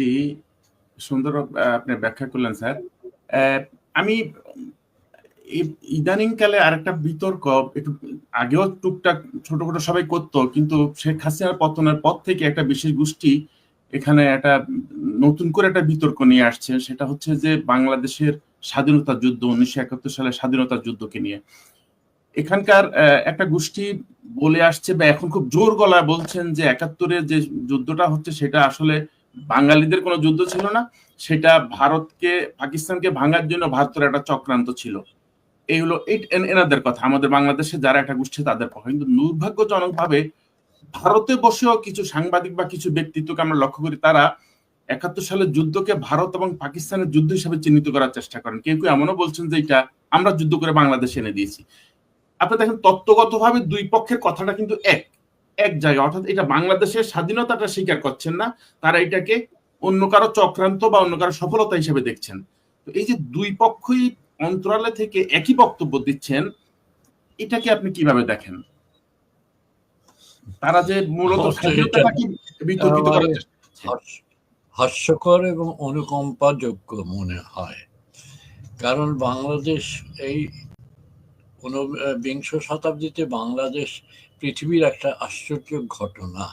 জি, সুন্দর আপনি ব্যাখ্যা করলেন স্যার। আমি ইদানিংকালে আরেকটা বিতর্ক একটু আগেও টুকটাক ছোটখাটো সবাই করত। কিন্তু শেখ হাসিনার পতনের পর থেকে একটা বিশেষ গোষ্ঠী এখানে একটা নতুন করে একটা বিতর্ক নিয়ে আসছে। সেটা হচ্ছে যে বাংলাদেশের স্বাধীনতা যুদ্ধ ১৯৭১ সালের স্বাধীনতা যুদ্ধকে নিয়ে। এখানকার একটা গোষ্ঠী বলে আসছে বা এখন খুব জোর গলায় বলছেন যে একাত্তরের যে যুদ্ধটা হচ্ছে সেটা আসলে বাঙালিদের কোনো যুদ্ধ ছিল না। সেটা ভারতকে পাকিস্তানকে ভাঙার জন্য ভারতের একটা চক্রান্ত ছিল। এই হলো এন এনাদের কথা। আমাদের বাংলাদেশে যারা একটা গোষ্ঠী তাদের কথা কিন্তু দুর্ভাগ্যজনকভাবে ভারতে বসেও কিছু সাংবাদিক বা কিছু ব্যক্তিত্বকে আমরা লক্ষ্য করি তারা ৭১ সালের যুদ্ধকে ভারত এবং পাকিস্তানের যুদ্ধ হিসেবে চিহ্নিত করার চেষ্টা করেন। কেউ, কেউ এমনও বলছেন যে এটা আমরা যুদ্ধ করে বাংলাদেশে এনে দিয়েছি। আপনি দেখেন তত্ত্বগতভাবে দুই পক্ষের কথাটা কিন্তু এক। এক জায়গায়। অর্থাৎ এটা বাংলাদেশের স্বাধীনতাটা স্বীকার করছেন না। তারা এটাকে অন্য কারও চক্রান্ত বা অন্য কারও সফলতা হিসেবে দেখছেন। তো এই যে ২ পক্ষই অন্তরালে থেকে একই বক্তব্য দিচ্ছেন, এটাকে আপনি কীভাবে দেখেন? তারা যে মূলত বিতর্কিত করার হাস্যকর এবং অনুকম্পাযোগ্য মনে হয়। কারণ বাংলাদেশ এই ঊনবিংশ শতাব্দীতে বাংলাদেশ পৃথিবীর একটা আশ্চর্য ঘটনা।